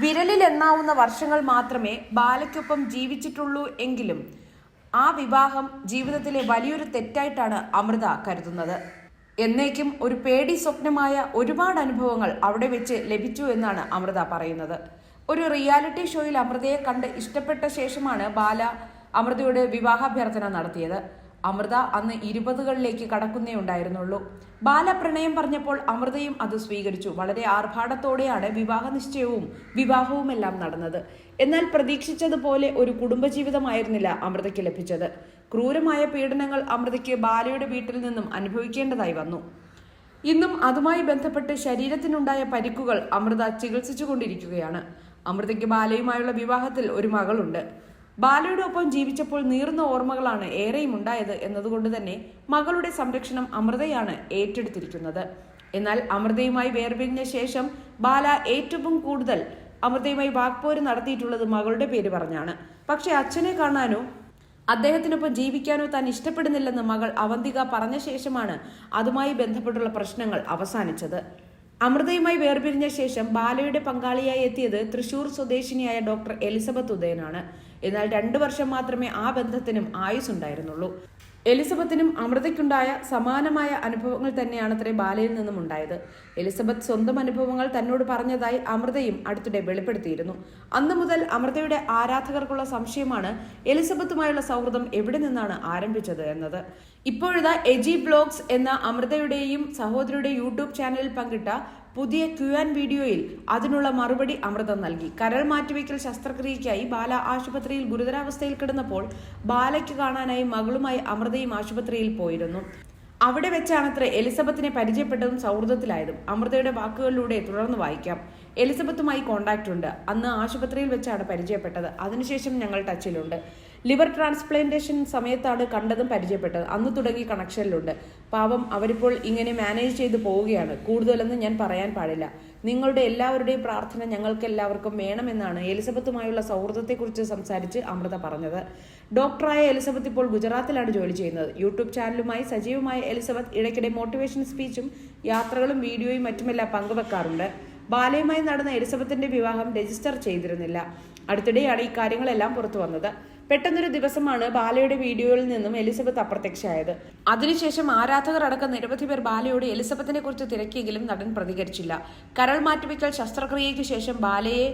വിരലിൽ എണ്ണാവുന്ന വർഷങ്ങൾ മാത്രമേ ബാലയ്ക്കൊപ്പം ജീവിച്ചിട്ടുള്ളൂ എങ്കിലും ആ വിവാഹം ജീവിതത്തിലെ വലിയൊരു തെറ്റായിട്ടാണ് അമൃത കരുതുന്നത്. എന്നേക്കും ഒരു പേടി സ്വപ്നമായ ഒരുപാട് അനുഭവങ്ങൾ അവിടെ വെച്ച് ലഭിച്ചു എന്നാണ് അമൃത പറയുന്നത്. ഒരു റിയാലിറ്റി ഷോയിൽ അമൃതയെ കണ്ട് ഇഷ്ടപ്പെട്ട ശേഷമാണ് ബാല അമൃതയുടെ വിവാഹാഭ്യർത്ഥന നടത്തിയത്. അമൃത അന്ന് ഇരുപതുകളിലേക്ക് കടക്കുന്നേ ഉണ്ടായിരുന്നുള്ളൂ. ബാലപ്രണയം പറഞ്ഞപ്പോൾ അമൃതയും അത് സ്വീകരിച്ചു. വളരെ ആർഭാടത്തോടെയാണ് വിവാഹ നിശ്ചയവും വിവാഹവുമെല്ലാം നടന്നത്. എന്നാൽ പ്രതീക്ഷിച്ചതുപോലെ ഒരു കുടുംബജീവിതമായിരുന്നില്ല അമൃതയ്ക്ക് ലഭിച്ചത്. ക്രൂരമായ പീഡനങ്ങൾ അമൃതയ്ക്ക് ബാലയുടെ വീട്ടിൽ നിന്നും അനുഭവിക്കേണ്ടതായി വന്നു. ഇന്നും അതുമായി ബന്ധപ്പെട്ട് ശരീരത്തിനുണ്ടായ പരിക്കുകൾ അമൃത ചികിത്സിച്ചുകൊണ്ടിരിക്കുകയാണ്. അമൃതയ്ക്ക് ബാലയുമായുള്ള വിവാഹത്തിൽ ഒരു മകളുണ്ട്. ബാലയുടെ ഒപ്പം ജീവിച്ചപ്പോൾ നീറുന്ന ഓർമ്മകളാണ് ഏറെയും ഉണ്ടായത് എന്നതുകൊണ്ട് തന്നെ മകളുടെ സംരക്ഷണം അമൃതയാണ് ഏറ്റെടുത്തിരിക്കുന്നത്. എന്നാൽ അമൃതയുമായി വേർപിരിഞ്ഞ ശേഷം ബാല ഏറ്റവും കൂടുതൽ അമൃതയുമായി വാക്പോര് നടത്തിയിട്ടുള്ളത് മകളുടെ പേര് പറഞ്ഞാണ്. പക്ഷേ അച്ഛനെ കാണാനോ അദ്ദേഹത്തിനൊപ്പം ജീവിക്കാനോ താൻ ഇഷ്ടപ്പെടുന്നില്ലെന്ന് മകൾ അവന്തിക പറഞ്ഞ ശേഷമാണ് അതുമായി ബന്ധപ്പെട്ടുള്ള പ്രശ്നങ്ങൾ അവസാനിച്ചത്. അമൃതയുമായി വേർപിരിഞ്ഞ ശേഷം ബാലയുടെ പങ്കാളിയായി എത്തിയത് തൃശൂർ സ്വദേശിനിയായ ഡോക്ടർ എലിസബത്ത് ഉദയനാണ്. എന്നാൽ രണ്ടു വർഷം മാത്രമേ ആ ബന്ധത്തിനും ആയുസ് ഉണ്ടായിരുന്നുള്ളൂ എലിസബത്തിനും അമൃതയ്ക്കുണ്ടായ സമാനമായ അനുഭവങ്ങൾ തന്നെയാണ് അത്രേ ബാലയിൽ നിന്നും ഉണ്ടായത്. എലിസബത്ത് സ്വന്തം അനുഭവങ്ങൾ തന്നോട് പറഞ്ഞതായി അമൃതയും അടുത്തിടെ വെളിപ്പെടുത്തിയിരുന്നു. അന്നു മുതൽ അമൃതയുടെ ആരാധകർക്കുള്ള സംശയമാണ് എലിസബത്തുമായുള്ള സൗഹൃദം എവിടെ നിന്നാണ് ആരംഭിച്ചത് എന്നത്. ഇപ്പോഴിതാ എജി ബ്ലോഗ്സ് എന്ന അമൃതയുടെയും സഹോദരിയുടെ യൂട്യൂബ് ചാനലിൽ പങ്കിട്ട പുതിയ ക്യു ആൻഡ് വീഡിയോയിൽ അതിനുള്ള മറുപടി അമൃതം നൽകി. കരൾ മാറ്റിവെക്കൽ ശസ്ത്രക്രിയയ്ക്കായി ബാല ആശുപത്രിയിൽ ഗുരുതരാവസ്ഥയിൽ കിടന്നപ്പോൾ ബാലയ്ക്ക് കാണാനായി മകളുമായി അമൃതയും ആശുപത്രിയിൽ പോയിരുന്നു. അവിടെ വെച്ചാണത്ര എലിസബത്തിനെ പരിചയപ്പെട്ടതും സൗഹൃദത്തിലായതും. അമൃതയുടെ വാക്കുകളിലൂടെ തുടർന്ന് വായിക്കാം. എലിസബത്തുമായി കോണ്ടാക്റ്റ് ഉണ്ട്. അന്ന് ആശുപത്രിയിൽ വെച്ചാണ് പരിചയപ്പെട്ടത്. അതിനുശേഷം ഞങ്ങൾ ടച്ചിലുണ്ട്. ലിവർ ട്രാൻസ്പ്ലാന്റേഷൻ സമയത്താണ് കണ്ടതും പരിചയപ്പെട്ടത്. അന്ന് തുടങ്ങി കണക്ഷനിലുണ്ട്. പാവം അവരിപ്പോൾ ഇങ്ങനെ മാനേജ് ചെയ്തു പോവുകയാണ്. കൂടുതലൊന്നും ഞാൻ പറയാൻ പാടില്ല. നിങ്ങളുടെ എല്ലാവരുടെയും പ്രാർത്ഥന ഞങ്ങൾക്ക് എല്ലാവർക്കും വേണമെന്നാണ് എലിസബത്തുമായുള്ള സൗഹൃദത്തെക്കുറിച്ച് സംസാരിച്ച് അമൃത പറഞ്ഞത്. ഡോക്ടറായ എലിസബത്ത് ഇപ്പോൾ ഗുജറാത്തിലാണ് ജോലി ചെയ്യുന്നത്. യൂട്യൂബ് ചാനലുമായി സജീവമായ എലിസബത്ത് ഇടയ്ക്കിടെ മോട്ടിവേഷൻ സ്പീച്ചും യാത്രകളും വീഡിയോയും മറ്റുമെല്ലാം പങ്കുവെക്കാറുണ്ട്. ബാലയുമായി നടന്ന എലിസബത്തിന്റെ വിവാഹം രജിസ്റ്റർ ചെയ്തിരുന്നില്ല. അടുത്തിടെയാണ് ഇക്കാര്യങ്ങളെല്ലാം പുറത്തു വന്നത്. പെട്ടെന്നൊരു ദിവസമാണ് ബാലയുടെ വീഡിയോയിൽ നിന്നും എലിസബത്ത് അപ്രത്യക്ഷമായത് അതിനുശേഷം ആരാധകർ അടക്കം നിരവധി പേർ ബാലയോട് എലിസബത്തിനെ കുറിച്ച് തിരക്കിയെങ്കിലും നടൻ പ്രതികരിച്ചില്ല. കരൾ മാറ്റിവെക്കൽ ശസ്ത്രക്രിയയ്ക്ക് ശേഷം ബാലയെ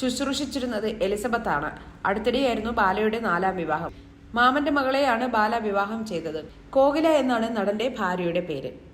ശുശ്രൂഷിച്ചിരുന്നത് എലിസബത്താണ്. അടുത്തിടെയായിരുന്നു ബാലയുടെ നാലാം വിവാഹം. മാമന്റെ മകളെയാണ് ബാല വിവാഹം ചെയ്തത്. കോകില എന്നാണ് നടന്റെ ഭാര്യയുടെ പേര്.